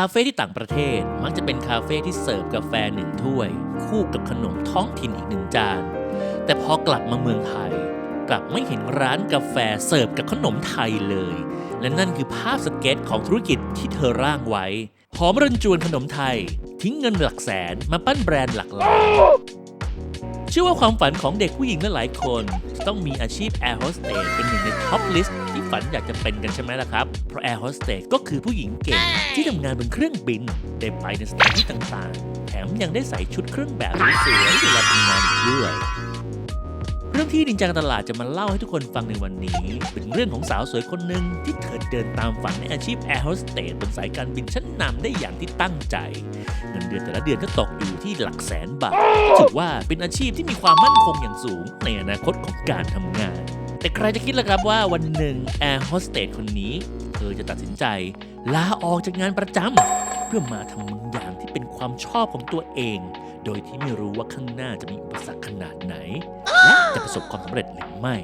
คาเฟ่ที่ต่างประเทศมักจะเป็นคาเฟ่ที่เสิร์ฟกาแฟหนึ่งถ้วย คู่กับขนมท้องถิ่นอีกหนึ่งจาน แต่พอกลับมาเมืองไทย กลับไม่เห็นร้านกาแฟเสิร์ฟกับขนมไทยเลย และนั่นคือภาพสเก็ตของธุรกิจที่เธอร่างไว้หอมรันจวนขนมไทย ทิ้งเงินหลักแสนมาปั้นแบรนด์หลักล้าน ชื่อว่าความฝันของเด็กผู้หญิงหลายๆคน ต้องมีอาชีพแอร์โฮสเตสเป็นหนึ่งในท็อปลิสต์ที่ฝันอยากจะเป็นกันใช่ไหมล่ะครับ เพราะแอร์โฮสเตสก็คือผู้หญิงเก่งที่ทำงานบนเครื่องบินได้ไปในสถานที่ต่างๆ แถมยังได้ใส่ชุดเครื่องแบบสวยๆเวลาทำงานอีกด้วย เรื่องที่นินจาการตลาดจะมาเล่าให้ทุกคนฟังในวันนี้ เป็นเรื่องของสาวสวยคนหนึ่งที่เธอเดินตามฝันในอาชีพแอร์โฮสเตสบนสายการบินชั้นนำได้อย่างที่ตั้งใจเงินเดือนแต่ละเดือนก็ตกอยู่ที่หลักแสนบาทถือว่าเป็นอาชีพที่มีความมั่นคงอย่างสูงในอนาคตของการทำงาน แต่ใครจะคิดล่ะครับว่าวันหนึ่งแอร์โฮสเตสคนนี้ เธอจะตัดสินใจลาออกจากงานประจำเพื่อมาทำบางาน ความชอบของตัวเอง โดยที่ไม่รู้ว่าข้างหน้าจะมีอุปสรรคขนาดไหน และจะประสบความสำเร็จหรือไม่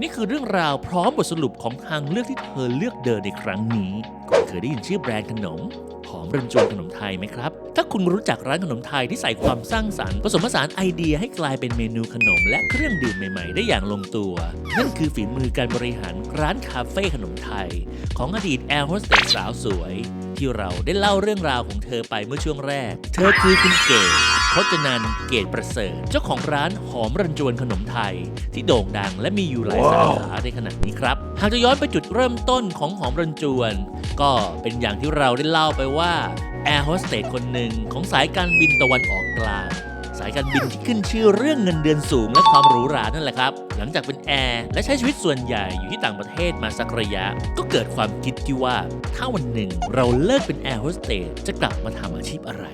นี่คือเรื่องราวพร้อมบทสรุปของทางเลือกที่เธอเลือกเดินในครั้งนี้คุณเคยได้ยินชื่อแบรนด์ขนมหอมรันจวนขนมไทยไหมครับ ถ้าคุณรู้จักร้านขนมไทยที่ใส่ความสร้างสรรค์ผสมผสานไอเดียให้กลายเป็นเมนูขนมและเครื่องดื่มใหม่ๆ ได้อย่างลงตัว นั่นคือฝีมือการบริหารร้านคาเฟ่ขนมไทย ของอดีตแอร์โฮสเตสสาวสวยที่เราได้เล่าเรื่องราวของเธอไปเมื่อช่วงแรก เธอคือคุณเกศพจนันเกตประเสริฐ เจ้าของร้านหอมรันจวนขนมไทย ที่โด่งดังและมีอยู่หลายสาขาในขณะนี้ครับ หากจะย้อนไปจุดเริ่มต้นของหอมรันจวน ก็เป็นอย่างที่เราได้เล่าไปว่าแอร์โฮสเตสคนหนึ่งของสายการบินตะวันออกกลางายการบินที่ขึ้นชื่อเรื่องเงินเดือนสูงและความหรูหรานั่นแหละครับ หลังจากเป็นแอร์และใช้ชีวิตส่วนใหญ่อยู่ที่ต่างประเทศมาสักระยะ ก็เกิดความคิดที่ว่า ถ้าวันหนึ่งเราเลิกเป็นแอร์โฮสเตสจะกลับมาทำอาชีพอะไร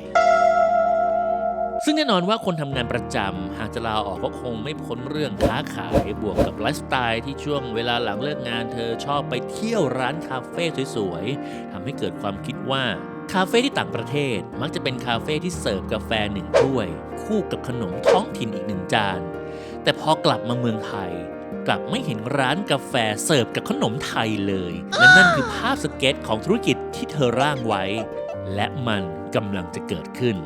ซึ่งแน่นอนว่าคนทำงานประจำหากจะลาออกก็คงไม่พ้นเรื่องค้าขายบวกกับไลฟ์สไตล์ที่ช่วงเวลาหลังเลิกงานเธอชอบไปเที่ยวร้านคาเฟ่สวยๆทำให้เกิดความคิดว่า คาเฟ่ที่ต่างประเทศมักจะเป็นคาเฟ่ที่เสิร์ฟกาแฟหนึ่งถ้วย คู่กับขนมท้องถิ่นอีกหนึ่งจาน แต่พอกลับมาเมืองไทย กลับไม่เห็นร้านกาแฟเสิร์ฟกับขนมไทยเลยและนั่นคือภาพสเก็ตของธุรกิจที่เธอร่างไว้ และมันกำลังจะเกิดขึ้น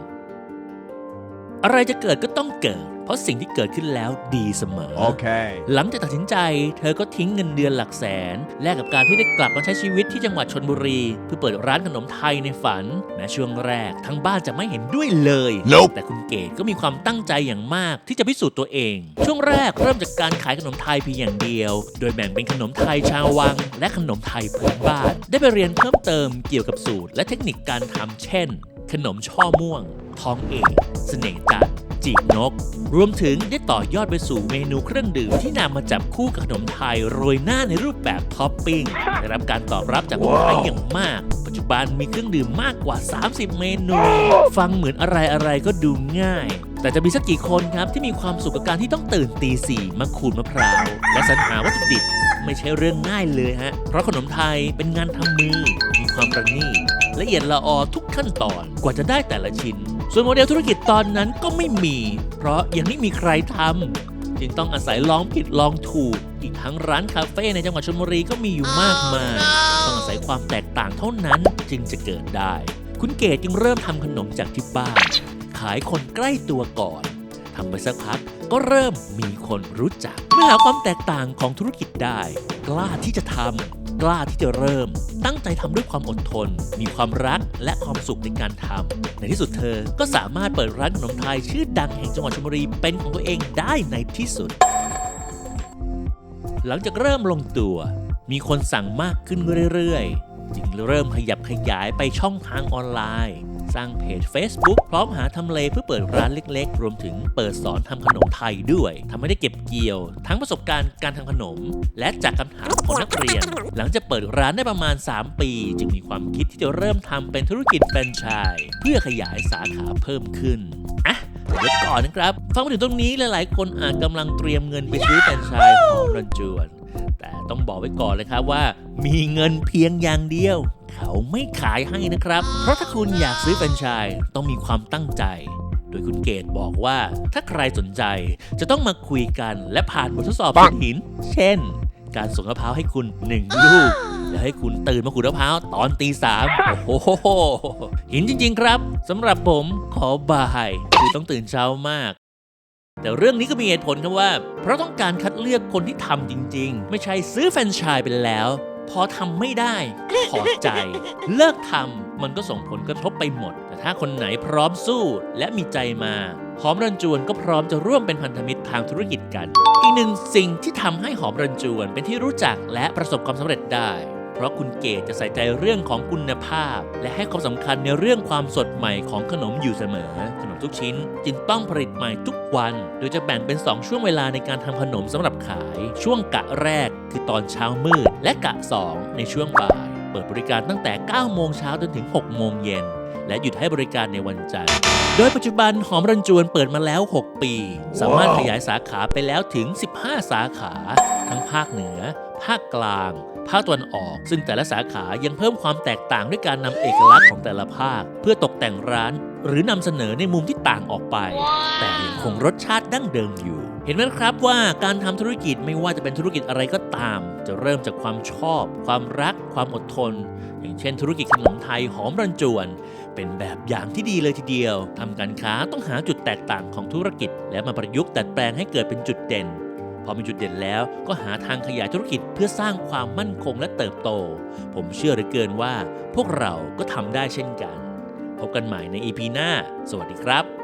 อะไรจะเกิดก็ต้องเกิด เพราะสิ่งที่เกิดขึ้นแล้วดีเสมอ Okay. หลังจากตัดสินใจ เธอก็ทิ้งเงินเดือนหลักแสน แลกกับการที่ได้กลับมาใช้ชีวิตที่จังหวัดชนบุรี เพื่อเปิดร้านขนมไทยในฝันแม้ช่วงแรกทั้งบ้านจะไม่เห็นด้วยเลย Nope แต่คุณเกดก็มีความตั้งใจอย่างมากที่จะพิสูจน์ตัวเอง ช่วงแรกเริ่มจากการขายขนมไทยเพียงอย่างเดียว โดยแบ่งเป็นขนมไทยชาววัง และขนมไทยพื้นบ้าน ได้ไปเรียนเพิ่มเติมเกี่ยวกับสูตร และเทคนิคการทำเช่น ขนมช่อม่วง ทองเอกเสน่ห์จันจีบนก รวมถึงได้ต่อยอดไปสู่เมนูเครื่องดื่มที่นำมาจับคู่กับขนมไทยโรยหน้าในรูปแบบท็อปปิ้งได้รับการตอบรับจากคนไทยอย่างมาก ปัจจุบันมีเครื่องดื่มมากกว่า 30 เมนู ฟังเหมือนอะไรอะไรก็ดูง่าย แต่จะมีสักกี่คนครับที่มีความสุขกับการที่ต้องตื่นตีสี่มาขูดมะพร้าวและสรรหาวัตถุดิบไม่ใช่เรื่องง่ายเลยฮะ เพราะขนมไทยเป็นงานทำมือม ความประณีตละเอียดละออทุกขั้นตอนกว่าจะได้แต่ละชิ้น ส่วนโมเดลธุรกิจตอนนั้นก็ไม่มี เพราะยังไม่มีใครทำจึงต้องอาศัยลองผิดลองถูก อีกทั้งร้านคาเฟ่ในจังหวัดชลบุรีก็มีอยู่มากมายต้องอาศัยความแตกต่างเท่านั้นจึงจะเกิดได้ คุณเกดจึงเริ่มทำขนมจากที่บ้านขายคนใกล้ตัวก่อนทำไปสักพักก็เริ่มมีคนรู้จัก เมื่อหาความแตกต่างของธุรกิจได้ กล้าที่จะทำ กล้าที่จะเริ่ม ตั้งใจทำด้วยความอดทน มีความรักและความสุขในการทำในที่สุดเธอก็สามารถเปิดร้านขนมไทยชื่อดังแห่งจังหวัดชลบุรีเป็นของตัวเองได้ในที่สุด หลังจากเริ่มลงตัว มีคนสั่งมากขึ้นเรื่อยๆ จึงเริ่มขยับขยายไปช่องทางออนไลน์ สร้างเพจ Facebook พร้อมหาทำเลเพื่อเปิดร้านเล็กๆ รวมถึงเปิดสอนทำขนมไทยด้วยทำให้ได้เก็บเกี่ยว ทั้งประสบการณ์การทำขนม และจากคำถามของนักเรียน หลังจากเปิดร้านได้ประมาณ 3 ปี จึงมีความคิดที่จะเริ่มทำเป็นธุรกิจแฟรนไชส์เพื่อขยายสาขาเพิ่มขึ้นอะเดี๋ยวก่อนนะครับ ฟังมาถึงตรงนี้หลายๆ คนอาจกำลังเตรียมเงินไปซื้อแฟรนไชส์หอมรันจวน แต่ต้องบอกไว้ก่อนเลยครับว่า มีเงินเพียงอย่างเดียว เขาไม่ขายให้นะครับ เพราะถ้าคุณอยากซื้อแฟรนไชส์ต้องมีความตั้งใจ โดยคุณเกตบอกว่า ถ้าใครสนใจจะต้องมาคุยกันและผ่านบททดสอบบนหิน เช่น การส่งมะพร้าวให้คุณ1ลูกแล้วให้คุณตื่นมาขูดมะพร้าวตอนตีสามโอ้โหหินจริง ๆ ครับสำหรับผมขอบายคือต้องตื่นเช้ามากแต่เรื่องนี้ก็มีเหตุผลครับว่า เพราะต้องการคัดเลือกคนที่ทำจริง ๆ ไม่ใช่ซื้อแฟรนไชส์ไปแล้ว พอทำไม่ได้ถอดใจ เลิกทำมันก็ส่งผลกระทบไปหมด แต่ถ้าคนไหนพร้อมสู้และมีใจมาหอมรันจวนก็พร้อมจะร่วมเป็นพันธมิตรทางธุรกิจกัน อีกหนึ่งสิ่งที่ทำให้หอมรันจวนเป็นที่รู้จักและประสบความสำเร็จได้ เพราะคุณเกดจะใส่ใจเรื่องของคุณภาพ และให้ความสำคัญในเรื่องความสดใหม่ของขนมอยู่เสมอ ขนมทุกชิ้น จึงต้องผลิตใหม่ทุกวัน โดยจะแบ่งเป็น 2 ช่วงเวลาในการทำขนมสำหรับขาย ช่วงกะแรกคือตอนเช้ามืด และกะ 2 ในช่วงบ่าย เปิดบริการตั้งแต่ 9 โมงเช้าจนถึง 6 โมงเย็น และหยุดให้บริการในวันจันทร์ โดยปัจจุบันหอมรันจวนเปิดมาแล้ว 6 ปี สามารถขยายสาขาไปแล้วถึง 15 สาขา ทั้งภาคเหนือ ภาคกลาง ภาคตะวันออก ซึ่งแต่ละสาขายังเพิ่มความแตกต่างด้วยการนำเอกลักษณ์ของแต่ละภาค เพื่อตกแต่งร้าน หรือนำเสนอในมุมที่ต่างออกไป แต่ยังคงรสชาติดั้งเดิมอยู่ เห็นไหมครับว่าการทำธุรกิจไม่ว่าจะเป็นธุรกิจอะไรก็ตาม จะเริ่มจากความชอบ ความรัก ความอดทน อย่างเช่น ธุรกิจขนมไทยหอมรันจวน เป็นแบบอย่างที่ดีเลยทีเดียวทำการค้าต้องหาจุดแตกต่างของธุรกิจ และมาประยุกต์ดัดแปลงให้เกิดเป็นจุดเด่น พอมีจุดเด่นแล้วก็หาทางขยายธุรกิจเพื่อสร้างความมั่นคงและเติบโต ผมเชื่อเหลือเกินว่า พวกเราก็ทำได้เช่นกัน พบกันใหม่ใน EP หน้า สวัสดีครับ